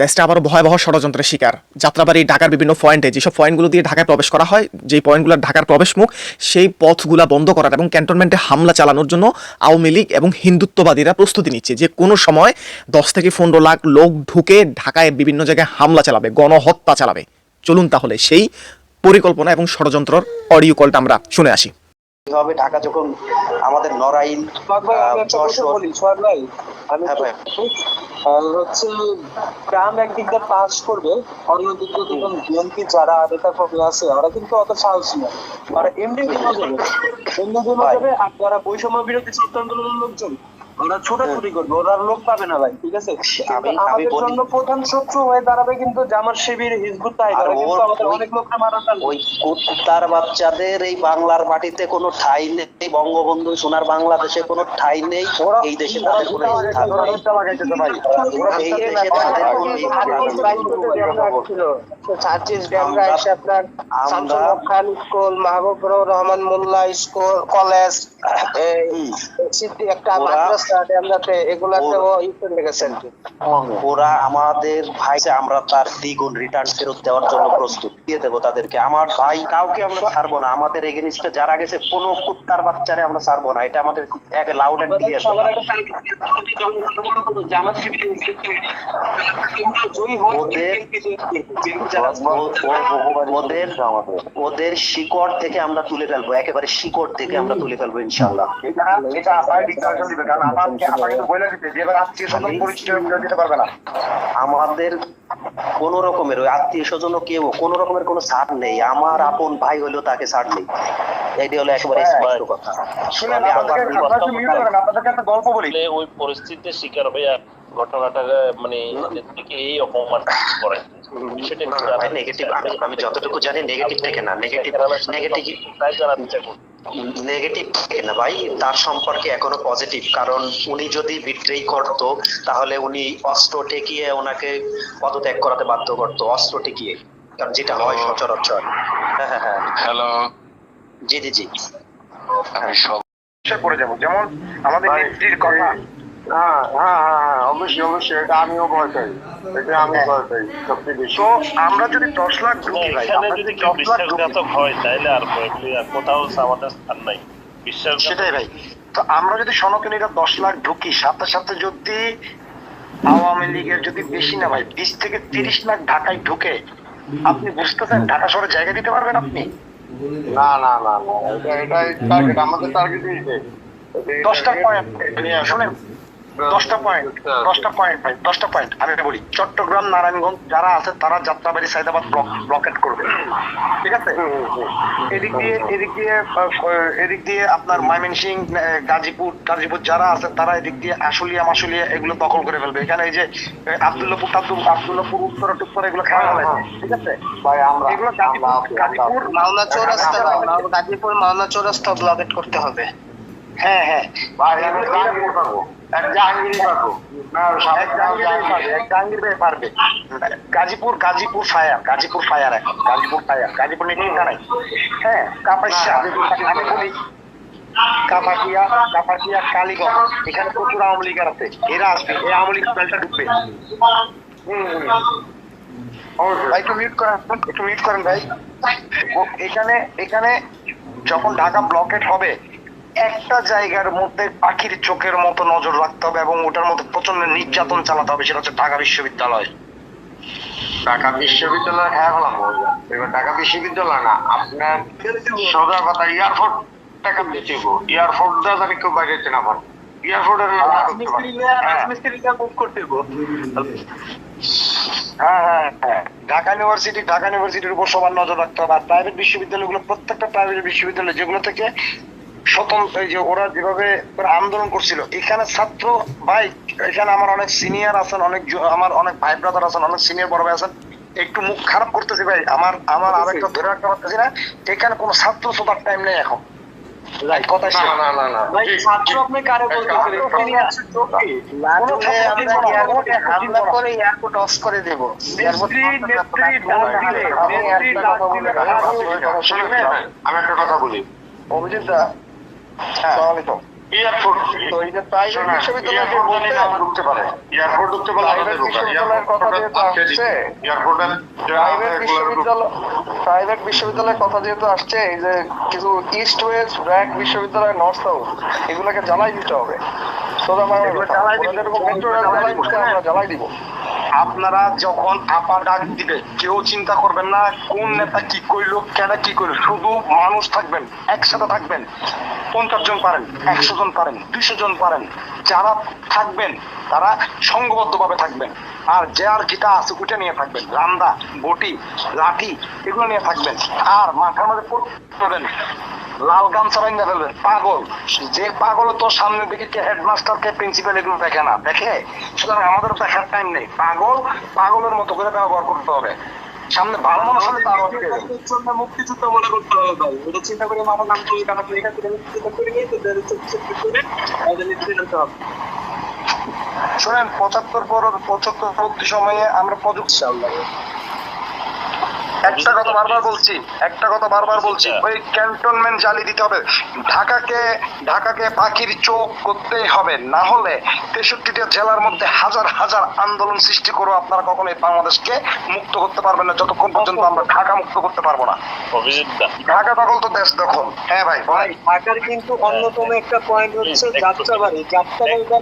দেশটা আবার ভয়াবহ ষড়যন্ত্রের শিকার। যাত্রাবাড়ি ঢাকার বিভিন্ন পয়েন্টে যেসব পয়েন্টগুলো দিয়ে ঢাকায় প্রবেশ করা হয় যেই পয়েন্টগুলো ঢাকার প্রবেশ মুখ সেই পথগুলা বন্ধ করার এবং ক্যান্টনমেন্টে হামলা চালানোর জন্য আওয়ামী লীগ এবং হিন্দুত্ববাদীরা প্রস্তুতি নিচ্ছে যে কোনো সময় দশ থেকে পনেরো লাখ লোক ঢুকে ঢাকায় বিভিন্ন জায়গায় হামলা চালাবে গণহত্যা চালাবে। চলুন তাহলে সেই পরিকল্পনা এবং ষড়যন্ত্রর অডিও কলটা আমরা শুনে আসি। হবে ঢাকা যখন আমাদের নড়াইল হ্যাঁ। আর হচ্ছে ট্রাম্প একদিক দিয়ে পাস করবে অন্যদিক দিয়ে দেখুন বিএনপি যারা নেতা কর্মী আছে ওরা কিন্তু অত সাহসী না ওরা এমনি দিনে যাবে এমনি দিনে ভাই। যাবে আর যারা বৈষম্য বিরোধী ছাত্র আন্দোলনের লোকজন ওরা ছোটাছুটি করবে ওরা লোক পাবে না ভাই ঠিক আছে? কিন্তু আমি- আমি আমাদের জন্য প্রধান শত্রু হয়ে দাঁড়াবে কিন্তু জামার শিবির হিজবুত তাই কিন্তু আমাদের অনেক লোককে মারা ওই কুত্তার বাচ্চাদের এই বাংলার মাটিতে কোনো ঠাই নেই বঙ্গবন্ধু সোনার বাংলাদেশে কোনো ঠাই নেই এই দেশে তাদের কোনো এই দেশে তাদের আপনার Khan school Mahbubur Rahman Molla school college একটা মাদ্রাসা ওরা- গেছেন ওরা আমাদের ভাই আমরা তার দ্বিগুণ রিটার্ন ফেরত দেওয়ার জন্য প্রস্তুত। দিয়ে দেবো তাদেরকে। আমার ভাই কাউকে আমরা ছাড়বো না। আমাদের এগেনিস্টে যারা গেছে কোনো কুত্তার বাচ্চারে আমরা ছাড়বো না। এটা আমাদের এক লাউড এন্ড ক্লিয়ার হয় ওদের- শিকড় থেকে আমরা তুলে ফেলব। একেবারে শিকড় থেকে আমরা তুলে ফেলব ইনশাল্লাহ এটা এটা আপায় ডিক্লারেশন দিবে কারণ আমাকে আমাকে তো বলে দিতে যে এবার আত্মীয় স্বজন পরিচয় কেউ দিতে পারবে না। আমাদের কোন রকমের ওই আত্মীয় স্বজন কেউ কোন রকমের কোনো ছাড় নেই। আমার আপন ভাই হলেও তাকে ছাড় নেই। এইটা হলো একেবারে স্পষ্ট কথা। শুনেন আপনাদেরকে একটা গল্প বলি। ওই পরিস্থিতির শিকার হইয়া ঘটনাটা মানে এই অপমান করে নেগেটিভ আমি আমি যতটুকু জানি নেগেটিভ থেকে না নেগেটিভ নেগেটিভ তাই জানার ইচ্ছা করছি। নেগেটিভ থেকে না ভাই তার সম্পর্কে এখনও পজিটিভ কারণ উনি যদি বিট্রেই করতো তাহলে উনি অস্ত্র টেকিয়ে ওনাকে পদত্যাগ করাতে বাধ্য করতো অস্ত্র টেকিয়ে কারণ যেটা হয় সচরাচর। হ্যাঁ হ্যাঁ হ্যাঁ। হ্যালো জি জি জি। আমি সব পড়ে যাব। যেমন আমাদের নেত্রীর কথা। হ্যাঁ হ্যাঁ হ্যাঁ অবশ্যই অবশ্যই এটা আমিও ভয় পাই। এটা আমি ভয় পাই সবচেয়ে বেশি। তো আমরা যদি দশ লাখ ঢুকি ভাই আমরা যদি যদি দশ লাখ ঢুকি। হয় তাহলে আর কোথাও আমাদের স্থান নাই। বিশ্বাস সেটাই ভাই। তো আমরা যদি সনাতনীরা দশ লাখ ঢুকি সাথে সাথে যদি আওয়ামী লীগের যদি বেশি না ভাই বিশ থেকে তিরিশ লাখ ঢাকায় ঢুকে আপনি বুঝতেছেন ঢাকা শহরে জায়গা দিতে পারবেন আপনি? না না না না এটা এটাই টার্গেট আমাদের টার্গেট দশটা পয়েন্ট শুনেন দশটা পয়েন্ট দশটা পয়েন্ট ভাই দশটা পয়েন্ট আমি বলি চট্টগ্রাম নারায়ণগঞ্জ যারা আছে তারা যাত্রাবাড়ি সাইদাবাদ ব্লক ব্লকেট করবে। ঠিক আছে? এদিক দিয়ে এদিক দিয়ে এদিক দিয়ে আপনার ময়মনসিং গাজীপুর গাজীপুর যারা আছে তারা এদিক দিয়ে আশুলিয়া মাসুলিয়া এগুলো দখল করে ফেলবে। এখানে এই যে আব্দুল্লাপুর টাব্দুল আব্দুল্লাপুর উত্তর টুত্তর এগুলো খেলা হবে ঠিক আছে? ভাই আমরা এগুলো গাজীপুর আছি, আছি। মাওনা চৌরাস্তা গাজীপুর মাওনা চৌরাস্তা ব্লকেট করতে হবে। হ্যাঁ হ্যাঁ। জাহাঙ্গীর পারব জাহাঙ্গীর জাহাঙ্গীর ভাই গাজীপুর গাজীপুর ফায়ার গাজীপুর ফায়ার এখন গাজীপুর ফায়ার। গাজীপুর নিয়ে চিন্তা নাই। হ্যাঁ কাপাসিয়া। আমি বলি কাপাসিয়া কাপাসিয়া কালীগঞ্জ। এখানে প্রচুর আওয়ামী আছে। এরা আসবে এই আওয়ামী লীগ দলটা ঢুকবে। ভাই একটু মিউট করেন একটু মিউট করেন ভাই। এখানে এখানে যখন ঢাকা ব্লকেট হবে একটা জায়গার মধ্যে পাখির চোখের মতো নজর রাখতে হবে এবং ওটার মধ্যে প্রচণ্ড নির্যাতন চালাতে হবে সেটা হচ্ছে ঢাকা বিশ্ববিদ্যালয়। ঢাকা বিশ্ববিদ্যালয় হ্যাঁ হলাম এবার ঢাকা বিশ্ববিদ্যালয় না আপনার সোজা কথা এয়ারপোর্ট টাকা দিতে এয়ারপোর্ট দা জানি কেউ বাইরে যেতে না পারে। এয়ারপোর্টের করতে হ্যাঁ। হ্যাঁ হ্যাঁ ঢাকা ইউনিভার্সিটি ঢাকা ইউনিভার্সিটির উপর সবার নজর রাখতে হবে। আর প্রাইভেট বিশ্ববিদ্যালয়গুলো প্রত্যেকটা প্রাইভেট বিশ্ববিদ্যালয় যেগুলো থেকে স্বতন্ত্র এই যে ওরা যেভাবে আন্দোলন করছিল এখানে ছাত্র ভাই এখানে আমার অনেক সিনিয়র আছেন অনেক আমার অনেক ভাই ব্রাদার আছেন অনেক সিনিয়র বড় ভাই আছেন একটু মুখ খারাপ করতেছি ভাই আমার আমার আরেকটা ধরে রাখতে পারতেছি না এখানে কোনো ছাত্র শ্রোতার টাইম নেই এখন আমি একটা কথা বলি অভিজিৎ দা এয়ারপোর্ট প্রাইভেট বিশ্ববিদ্যালয় যে এয়ারপোর্ট বলতে ঢুকতে পারে। এয়ারপোর্ট ঢুকতে পারলে Private আমাদের ঢোকা বিশ্ববিদ্যালয়ের কথা যেহেতু আসছে, প্রাইভেট বিশ্ববিদ্যালয়ের কথা যেহেতু আসছে এই যে কিছু ইস্ট ওয়েস্ট ব্র্যাক বিশ্ববিদ্যালয় নর্থ সাউথ এগুলোকে জ্বালাই দিতে হবে। জ্বালাই দিব। আপনারা যখন আপা ডাক দিবে, কেউ চিন্তা করবেন না, কোন নেতা কি কইলো, কেন কি কইলো, শুধু মানুষ থাকবেন, একসাথে থাকবেন। পঞ্চাশ জন পারেন, একশো জন পারেন, দুইশো জন পারেন। যারা থাকবেন, তারা সংঘবদ্ধ ভাবে থাকবেন। আর যে আর যেটা আছে, ওইটা নিয়ে থাকবেন। রান্দা বটি, লাঠি, এগুলো নিয়ে থাকবেন। আর মাথার মধ্যে পড়বেন লাল গামছা বাইন্দা ফেলবেন, পাগল। যে পাগল তো সামনে দিকে কে হেডমাস্টার কে প্রিন্সিপাল এগুলো দেখে না। দেখে? সুতরাং আমাদের দেখার টাইম নেই। পাগল, পাগলের মতো করে ব্যবহার করতে হবে। সামনে ভালো মানুষ হলে তার জন্য মুক্তিযুদ্ধ মনে করতে হবে ভাই। এটা চিন্তা করে মামা নাম করে কারণ এখান থেকে মুক্তিযুদ্ধ করে নিয়ে তো দেড় চুক্তি করে আমাদের নীতি নিতে হবে। শোনেন পঁচাত্তর পর পঁচাত্তর সময়ে আমরা প্রযুক্তি একটা কথা বারবার বলছি একটা কথা বারবার বলছি ওই ক্যান্টনমেন্ট জ্বালিয়ে দিতে হবে। ঢাকাকে ঢাকাকে পাখির চোখ করতেই হবে না হলে তেষট্টিটা জেলার মধ্যে হাজার হাজার আন্দোলন সৃষ্টি করে আপনারা কখনোই বাংলাদেশকে মুক্ত করতে পারবেন না। যতক্ষণ পর্যন্ত আমরা ঢাকা মুক্ত করতে পারব না। ঢাকা দখল তো দেশ দখল। হ্যাঁ ভাই ভাই ঢাকার কিন্তু অন্যতম একটা পয়েন্ট হচ্ছে যাত্রাবাড়ি। যাত্রাবাড়িটা